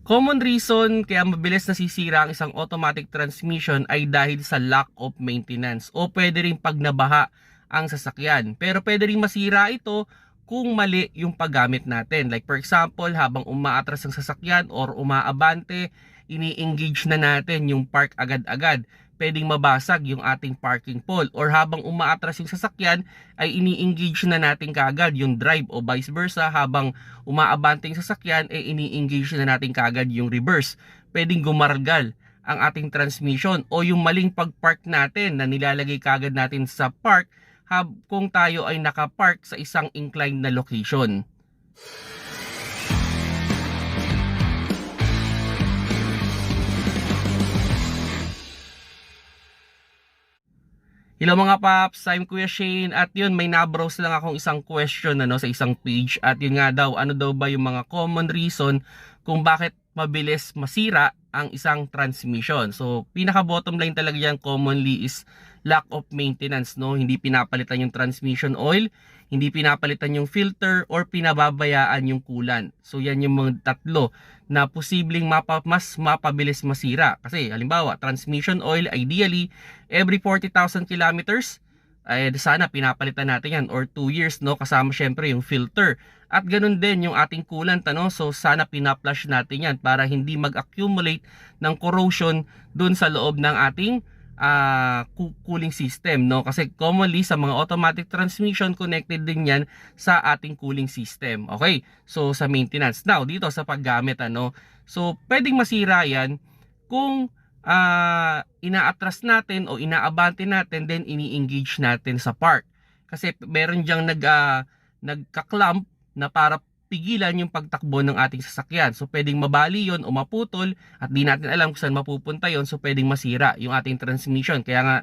Common reason kaya mabilis nasisira ang isang automatic transmission ay dahil sa lack of maintenance o pwede rin pag nabaha ang sasakyan. Pero pwede rin masira ito kung mali yung paggamit natin. Like for example, habang umaatras ang sasakyan or umaabante, ini-engage na natin yung park agad-agad. Pwedeng mabasag yung ating parking pole or habang umaatras yung sasakyan ay ini-engage na natin kagad yung drive o vice versa habang umaabante yung sasakyan ay ini-engage na natin kagad yung reverse. Pwedeng gumargal ang ating transmission o yung maling pag-park natin na nilalagay kagad natin sa park hab kung tayo ay nakapark sa isang inclined na location. Hello mga paps, I'm Kuya Shane. At yun may nabrowse lang akong isang question ano, sa isang page. At yun nga daw ano daw ba yung mga common reason kung bakit mabilis masira ang isang transmission. So pinaka bottom line talaga yan commonly is lack of maintenance no, hindi pinapalitan yung transmission oil, hindi pinapalitan yung filter or pinababayaan yung coolant. So yan yung mga tatlo na posibleng mapa, mas mapabilis masira. Kasi halimbawa, transmission oil ideally every 40,000 kilometers ay sana pinapalitan natin yan or 2 years no? Kasama syempre yung filter. At ganun din yung ating coolant ano? So sana pinaplush natin yan para hindi mag-accumulate ng corrosion dun sa loob ng ating uh, cooling system no? Kasi commonly sa mga automatic transmission connected din yan sa ating cooling system okay? So sa maintenance. Now dito sa paggamit ano? So pwedeng masira yan kung uh, inaatras natin o inaabante natin then ini-engage natin sa park kasi meron diyang nag uh, nagka-clamp na para pigilan yung pagtakbo ng ating sasakyan. So pwedeng mabali yon o maputol at di natin alam kung saan mapupunta yon so pwedeng masira yung ating transmission. Kaya nga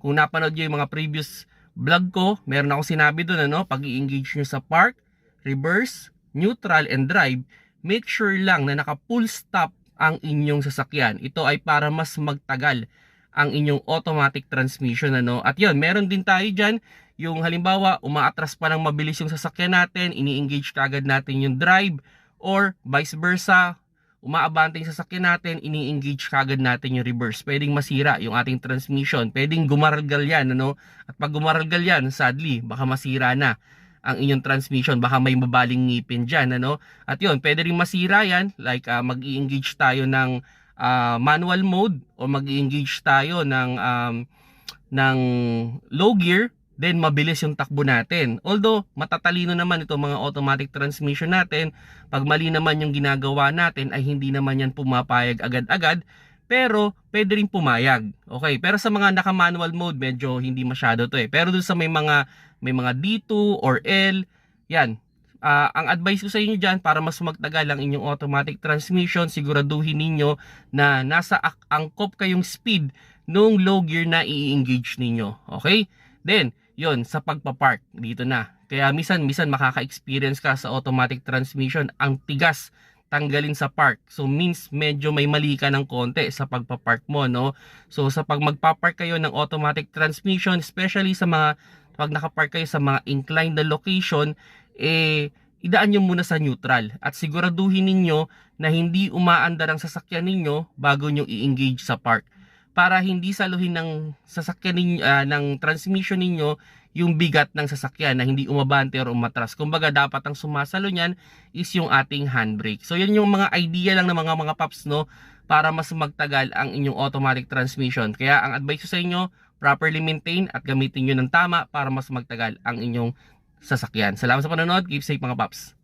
kung napanood yung mga previous vlog ko, meron ako sinabi doon ano, pag i-engage nyo sa park, reverse, neutral, and drive, make sure lang na naka full stop ang inyong sasakyan. Ito ay para mas magtagal ang inyong automatic transmission ano. At yon, meron din tayo diyan yung halimbawa umaatras pa ng mabilis yung sasakyan natin, ini-engage kagad natin yung drive or vice versa, umaabante yung sasakyan natin, ini-engage kagad natin yung reverse. Pwedeng masira yung ating transmission, pwedeng gumargal yan ano. At pag gumargal yan, sadly, baka masira na ang inyong transmission. Baka may mabaling ngipin diyan ano? At yun pwede rin masira yan. Like uh, mag-engage tayo ng uh, manual mode o mag-engage tayo ng um, ng low gear then mabilis yung takbo natin. Although, matatalino naman itong mga automatic transmission natin, pag mali naman yung ginagawa natin ay hindi naman yan pumapayag agad-agad, pero pwede rin pumayag. Okay, pero sa mga naka-manual mode, medyo hindi masyado to eh. Pero dun sa may mga, may mga D2 or L, yan, Uh, ang advice ko sa inyo dyan para mas magtagal ang inyong automatic transmission, siguraduhin ninyo na nasa angkop kayong speed nung low gear na i-engage ninyo. Okay? Then, yon sa pagpapark dito na kaya misan misan makaka-experience ka sa automatic transmission ang tigas tanggalin sa park. So means medyo may mali ka ng konti sa pagpapark mo no? So sa pag magpapark kayo ng automatic transmission especially sa mga pag nakapark kayo sa mga inclined na location eh idaan nyo muna sa neutral. At siguraduhin ninyo na hindi umaandar ang sasakyan ninyo bago nyo i-engage sa park. Para hindi saluhin ng sasakyan ninyo, uh, ng transmission ninyo yung bigat ng sasakyan na hindi umabante or umatras. Kumbaga dapat ang sumasalo niyan is yung ating handbrake. So yan yung mga idea lang ng mga mga paps no para mas magtagal ang inyong automatic transmission. Kaya ang advice ko sa inyo, properly maintain at gamitin nyo ng tama para mas magtagal ang inyong sasakyan. Salamat sa panonood. Keep safe mga paps.